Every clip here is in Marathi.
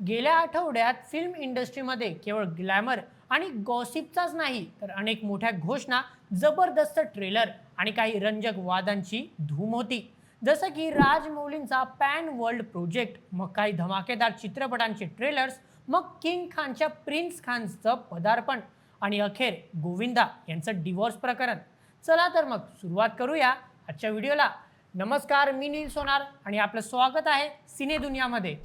गेल्या आठवड्यात फिल्म इंडस्ट्रीमध्ये केवळ ग्लॅमर आणि गॉसिपचाच नाही तर अनेक मोठ्या घोषणा जबरदस्त ट्रेलर आणि काही रंजक वादांची धूम होती. जसं की राजमौलींचा पॅन वर्ल्ड प्रोजेक्ट मग काही धमाकेदार चित्रपटांचे ट्रेलर्स मग किंग खानच्या प्रिन्स खानचं पदार्पण आणि अखेर गोविंदा यांचं डिवोर्स प्रकरण. चला तर मग सुरुवात करूया आजच्या व्हिडिओला नमस्कार मी नील सोनार आणि आपलं स्वागत आहे सिने दुनियामध्ये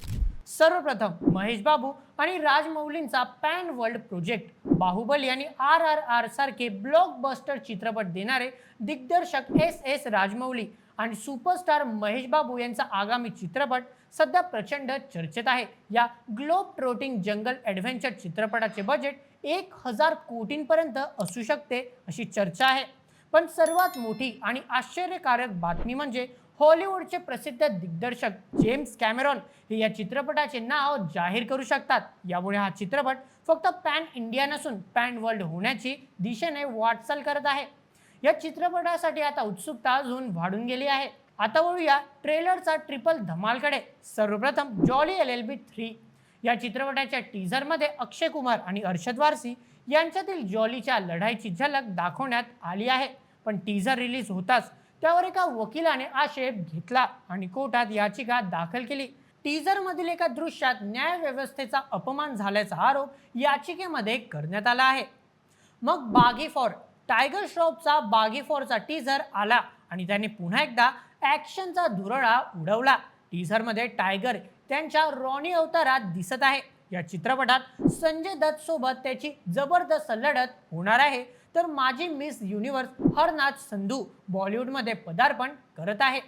सर्वप्रथम महेश बाबू आणि राजमौलींचा पॅन वर्ल्ड प्रोजेक्ट. बाहुबली आणि आर आर आर सारखे ब्लॉकबस्टर चित्रपट देणारे दिग्दर्शक एस एस राजमौली आणि सुपरस्टार महेश बाबू यांचा आगामी चित्रपट सध्या प्रचंड चर्चेत आहे. या ग्लोब ट्रोटिंग जंगल ॲडव्हेंचर चित्रपटाचे बजेट एक हजार कोटींपर्यंत असू शकते अशी चर्चा आहे. पण सर्वात मोठी आणि आश्चर्यकारक बातमी म्हणजे हॉलिवूडचे प्रसिद्ध दिग्दर्शक जेम्स कॅमेरॉन हे या चित्रपटाचे नाव जाहीर करू शकतात. यामुळे हा चित्रपट फक्त पॅन इंडिया नसून पॅन वर्ल्ड होण्याची दिशेने वाटचाल करत आहे. या चित्रपटासाठी आता उत्सुकता अजून वाढून गेली आहे. आता वळूया ट्रेलरचा ट्रिपल धमालकडे. सर्वप्रथम Jolly L L B three. या चित्रपटाच्या टीझरमध्ये अक्षय कुमार आणि अर्षद वारसी यांच्यातील जॉलीच्या लढाईची झलक दाखवण्यात आली आहे. पण टीझर रिलीज होताच त्यावर एका वकिलाने आक्षेप घेतला आणि कोर्टात याचिका दाखल केली. टीझरमधील एका दृश्यात न्याय व्यवस्थेचा अपमान झाल्याचा आरोप याचिकेमध्ये करण्यात आला आहे. मग बागी फॉर टायगर श्रॉफचा बागी फॉरचा टीझर आला आणि त्याने पुन्हा एकदा ॲक्शनचा धुरळा उडवला. टीझरमध्ये टायगर त्यांच्या रॉनी अवतारात दिसत आहे. या चित्रपटात संजय दत्त सोबत त्याची जबरदस्त लढत होणार आहे. तर माजी मिस युनिव्हर्स हरनाथ संधू बॉलिवूडमध्ये पदार्पण करत आहे.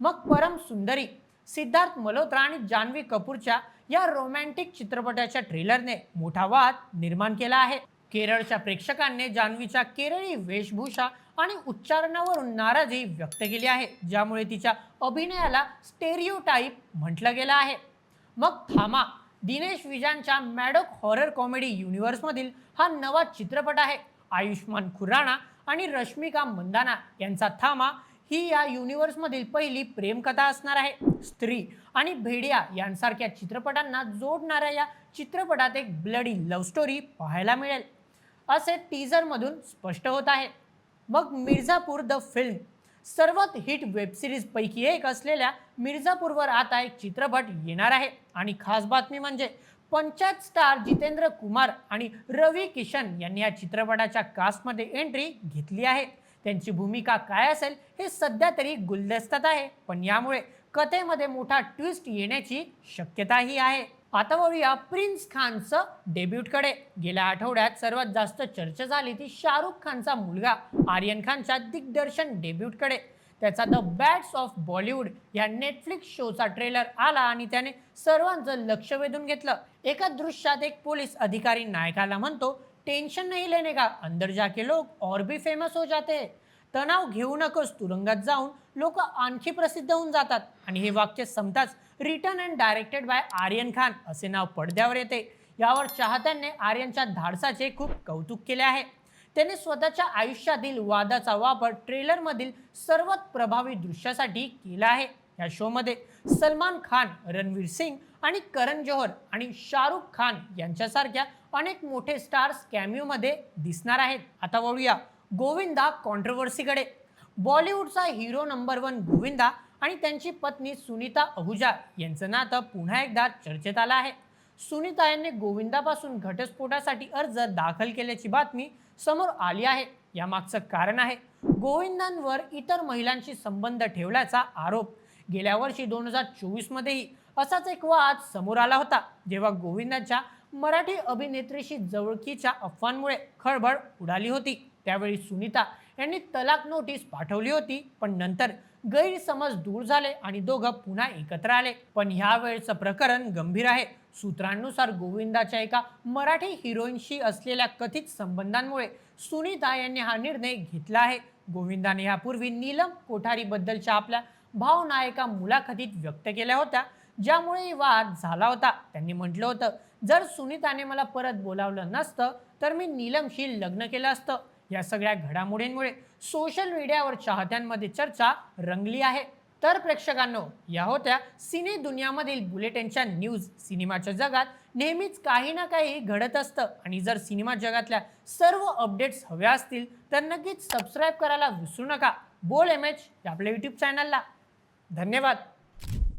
मग परम सुंदरी सिद्धार्थ मल्होत्रा आणि जान्हवी कपूरच्या या रोमॅन्टिक चित्रपटाच्या ट्रेलरने मोठा वाद निर्माण केला आहे. केरळच्या प्रेक्षकांनी जान्हवीच्या केरळी वेशभूषा आणि उच्चारणावरून नाराजी व्यक्त केली आहे ज्यामुळे तिच्या अभिनयाला स्टेरिओटाईप म्हटलं गेलं आहे. मग थामा दिनेश विजांच्या मॅडोक हॉरर कॉमेडी युनिव्हर्समधील हा नवा चित्रपट आहे. आयुष्मान खुराणा आणि रश्मिका मंदाना यांचा थामा ही या युनिव्हर्समधील पहिली प्रेमकथा असणार आहे. स्त्री आणि भेडिया यांसारख्या चित्रपटांना जोडणाऱ्या या चित्रपटात एक ब्लडी लव्ह स्टोरी पाहायला मिळेल. असे टीझरमधून स्पष्ट होत आहे. मग मिर्झापूर द फिल्म सर्वात हिट वेबसिरीजपैकी एक असलेल्या मिर्झापूरवर आता एक चित्रपट येणार आहे. आणि खास बातमी म्हणजे पंचायत स्टार जितेंद्र कुमार आणि रवी किशन यांनी या चित्रपटाच्या कास्टमध्ये एंट्री घेतली आहे. त्यांची भूमिका काय असेल हे सध्या तरी गुलदस्तात आहे पण यामुळे कथेमध्ये मोठा ट्विस्ट येण्याची शक्यताही आहे. आता वळूया प्रिन्स खानचं डेब्यूटकडे गेल्या आठवड्यात सर्वात जास्त चर्चा झाली ती शाहरुख खानचा मुलगा आर्यन खानच्या दिग्दर्शन डेब्यूटकडे त्याचा द बॅट्स ऑफ बॉलिवूड या नेटफ्लिक्स शोचा ट्रेलर आला आणि त्याने सर्वांचं लक्ष वेधून घेतलं. एका दृश्यात एक पोलीस अधिकारी नायकाला म्हणतो टेन्शन नाही लेने का? अंदर जाके लोक और भी फेमस हो जाते. तणाव घेऊ नकोस तुरुंगात जाऊन लोक आणखी प्रसिद्ध होऊन जातात. आणि हे वाक्य संपताच return and directed by Aryan Khan असे नाव पडद्यावर येते. यावर चाहत्यांनी आर्यनच्या धाडसाचे खूप कौतुक केले आहे. त्याने स्वतःच्या आयुष्यातील वादाचा वापर ट्रेलरमधील सर्वात प्रभावी दृश्यासाठी केला आहे. या शोमध्ये सलमान खान रणवीर सिंग आणि करण जोहर आणि शाहरुख खान यांच्यासारख्या अनेक मोठे स्टार्स कॅमिओमध्ये दिसणार आहेत. आता वळूया गोविंदा कॉन्ट्रोवर्सीकडे बॉलिवूडचा हिरो नंबर वन गोविंदा आणि त्यांची पत्नी सुनीता अहुजा यांचं नातं पुन्हा एकदा चर्चेत आलं आहे. सुनीता यांनी गोविंदापासून घटस्फोटासाठी अर्ज दाखल केल्याची बातमी समोर आली आहे. यामागचं कारण आहे गोविंदांवर इतर महिलांशी संबंध ठेवल्याचा आरोप. गेल्या वर्षी दोन हजार चोवीसमध्येही असाच एक वाद समोर आला होता जेव्हा गोविंदांच्या मराठी अभिनेत्रीशी जवळकीच्या अफवांमुळे खळबळ उडाली होती. त्यावेळी सुनीता यांनी तलाक नोटीस पाठवली होती पण नंतर गैरसमज दूर झाले आणि दोघं पुन्हा एकत्र आले. पण ह्या वेळचं प्रकरण गंभीर आहे. सूत्रांनुसार गोविंदाच्या एका मराठी हिरोईनशी असलेल्या कथित संबंधांमुळे सुनीता यांनी हा निर्णय घेतला आहे. गोविंदाने यापूर्वी नीलम कोठारीबद्दलच्या आपल्या भावना एका मुलाखतीत व्यक्त केल्या होत्या ज्यामुळे वाद झाला होता. त्यांनी म्हटलं होतं जर सुनीताने मला परत बोलावलं नसतं तर मी नीलमशी लग्न केलं असतं. या सगळ्या घडामोडींमुळे सोशल मीडियावर चाहत्यांमध्ये चर्चा रंगली आहे. तर प्रेक्षकांनो या होत्या सिने दुनियामधील बुलेटिनच्या न्यूज सिनेमाच्या जगात नेहमीच काही ना काही घडत असतं. आणि जर सिनेमा जगातल्या सर्व अपडेट्स हव्या असतील तर नक्कीच सबस्क्राईब करायला विसरू नका. बोल एम एच आपल्या यूट्यूब चॅनलला धन्यवाद.